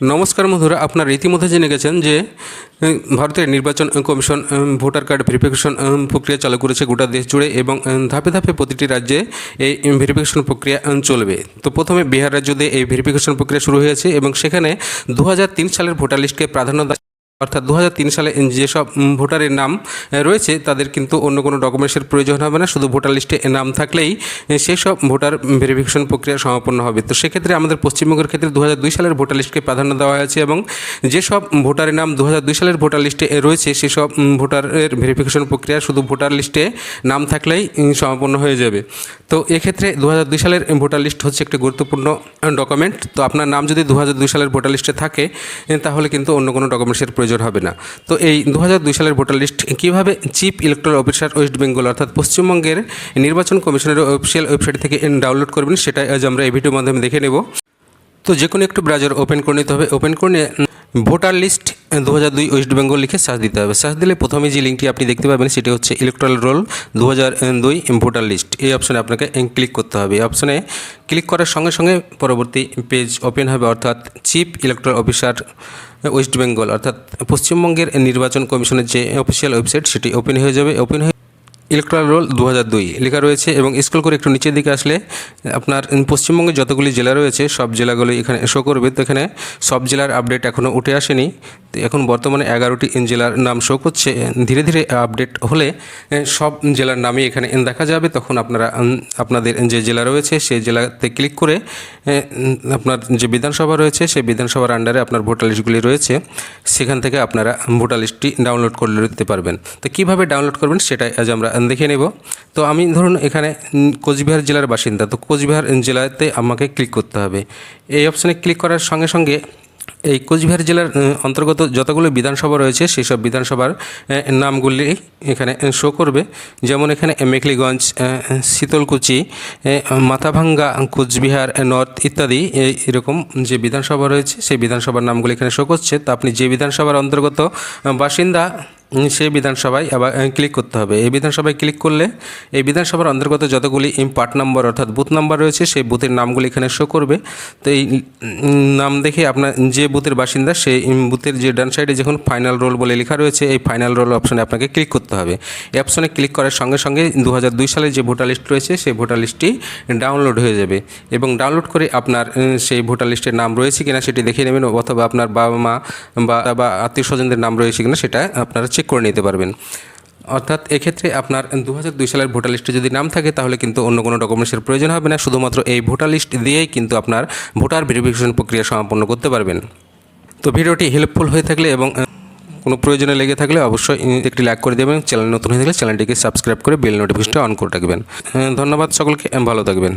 নমস্কার বন্ধুরা, আপনারা ইতিমধ্যে জেনে গেছেন যে ভারতের নির্বাচন কমিশন ভোটার কার্ড ভেরিফিকেশন প্রক্রিয়া চালু করেছে গোটা দেশ জুড়ে এবং ধাপে ধাপে প্রতিটি রাজ্যে এই ভেরিফিকেশন প্রক্রিয়া চলবে। তো প্রথমে বিহার রাজ্যতে এই ভেরিফিকেশন প্রক্রিয়া শুরু হয়েছে এবং সেখানে দু হাজার তিন সালের ভোটার লিস্টকে প্রাধান্য অর্থাৎ দু হাজার তিন সালে যেসব ভোটারের নাম রয়েছে, তাদের কিন্তু অন্য কোনো ডকুমেন্টসের প্রয়োজন হবে না, শুধু ভোটার লিস্টে নাম থাকলেই সেই সব ভোটার ভেরিফিকেশন প্রক্রিয়া সমাপন্ন হবে। তো সেক্ষেত্রে আমাদের পশ্চিমবঙ্গের ক্ষেত্রে দু হাজার দুই সালের ভোটার লিস্টকে প্রাধান্য দেওয়া হয়েছে এবং যেসব ভোটারের নাম দু হাজার দুই সালের ভোটার লিস্টে রয়েছে, সেসব ভোটারের ভেরিফিকেশন প্রক্রিয়া শুধু ভোটার লিস্টে নাম থাকলেই সমাপন্ন হয়ে যাবে। তো এক্ষেত্রে দু হাজার দুই সালের ভোটার লিস্ট হচ্ছে একটি গুরুত্বপূর্ণ ডকুমেন্ট। তো আপনার নাম যদি দু হাজার দুই সালের ভোটার লিস্টে থাকে তাহলে কিন্তু অন্য কোনো ডকুমেন্টসের প্রয়োজন হবে না। তো এই দু হাজার দুই সালের ভোটার লিস্ট কীভাবে chief electoral officer West Bengal অর্থাৎ পশ্চিমবঙ্গের নির্বাচন কমিশনের অফিসিয়াল ওয়েবসাইট থেকে ডাউনলোড করবেন সেটা আজ আমরা এই ভিডিওর মাধ্যমে দেখে নেব। তো যে কোনো একটু ব্রাউজার ওপেন করে নিতে হবে। ওপেন করে নিয়ে ভোটার লিস্ট দু হাজার দুই ওয়েস্ট বেঙ্গল লিখে সার্চ দিতে হবে। সার্চ দিলে প্রথমে যে লিঙ্কটি আপনি দেখতে পাবেন, সেটি হচ্ছে ইলেকট্রাল রোল দু হাজার দুই ভোটার লিস্ট এই অপশনে আপনাকে ক্লিক করতে হবে। এই অপশনে ক্লিক করার সঙ্গে সঙ্গে পরবর্তী পেজ ওপেন হবে, অর্থাৎ chief electoral officer West Bengal, অর্থাৎ পশ্চিমবঙ্গের নির্বাচন কমিশনের যে অফিসিয়াল ওয়েবসাইট সেটি ওপেন হয়ে যাবে। ওপেন হয়ে ইলেকট্রাল রোল দু হাজার দুই। লেখা রয়েছে এবং স্কুল করে একটু নিচের দিকে আসলে আপনার পশ্চিমবঙ্গে যতগুলি জেলা রয়েছে, সব জেলাগুলি এখানে শো করবে। তো এখানে সব জেলার আপডেট এখনও উঠে আসেনি। তো এখন বর্তমানে এগারোটি জেলার নাম শো করছে। ধীরে ধীরে আপডেট হলে সব জেলার নামই এখানে দেখা যাবে। তখন আপনারা আপনাদের যে জেলা রয়েছে, সেই জেলাতে ক্লিক করে আপনার যে বিধানসভা রয়েছে, সেই বিধানসভার আন্ডারে আপনার ভোটার লিস্টগুলি রয়েছে। সেখান থেকে আপনারা ভোটার লিস্টটি ডাউনলোড করে নিতে পারবেন। তো কীভাবে ডাউনলোড করবেন, সেটাই আজ আমরা দেখে নেব। তো আমি ধরুন এখানে কোচবিহার জেলার বাসিন্দা। তো কোচবিহার জেলাতে আমাকে ক্লিক করতে হবে। এই অপশানে ক্লিক করার সঙ্গে সঙ্গে এই কোচবিহার জেলার অন্তর্গত যতগুলো বিধানসভা রয়েছে সেই সব বিধানসভার নামগুলি এখানে শো করবে। যেমন এখানে মেখলিগঞ্জ শীতলকুচি মাথাভাঙ্গা, কোচবিহার নর্থ ইত্যাদি এরকম যে বিধানসভা রয়েছে, সেই বিধানসভার নামগুলি এখানে শো করছে। তো আপনি যে বিধানসভার অন্তর্গত বাসিন্দা সেই বিধানসভায় আবার ক্লিক করতে হবে। এই বিধানসভায় ক্লিক করলে এই বিধানসভার অন্তর্গত যতগুলি পার্ট নাম্বার অর্থাৎ বুথ নাম্বার রয়েছে, সেই বুথের নামগুলি এখানে শো করবে। তো এই নাম দেখে আপনার, যে বুথের বাসিন্দা সেই বুথের যে ডান সাইডে যখন ফাইনাল রোল বলে লেখা রয়েছে, এই ফাইনাল রোল অপশনে আপনাকে ক্লিক করতে হবে। অপশনে ক্লিক করার সঙ্গে সঙ্গে দু হাজার দুই সালে যে ভোটার লিস্ট রয়েছে, সেই ভোটার লিস্টটি ডাউনলোড হয়ে যাবে। এবং ডাউনলোড করে আপনার সেই ভোটার লিস্টের নাম রয়েছে কিনা সেটি দেখে নেবেন, অথবা আপনার বাবা মা বা আত্মীয় স্বজনদের নাম রয়েছে কিনা সেটা আপনারা চেক করে নিতে পারবেন। অর্থাৎ এক্ষেত্রে আপনার দু হাজার দুই সালের ভোটার লিস্টে যদি নাম থাকে, তাহলে কিন্তু অন্য কোনো ডকুমেন্টসের প্রয়োজন হবে না। শুধুমাত্র এই ভোটার লিস্ট দিয়েই কিন্তু আপনার ভোটার ভেরিফিকেশন প্রক্রিয়া সম্পন্ন করতে পারবেন। তো ভিডিওটি হেল্পফুল হয়ে থাকলে এবং কোনো প্রয়োজনে লেগে থাকলে অবশ্যই একটি লাইক করে দেবেন। চ্যানেল নতুন হয়ে থাকলে চ্যানেলটিকে সাবস্ক্রাইব করে বেল নোটিফিকেশনটা অন করে রাখবেন। ধন্যবাদ সকলকে, ভালো থাকবেন।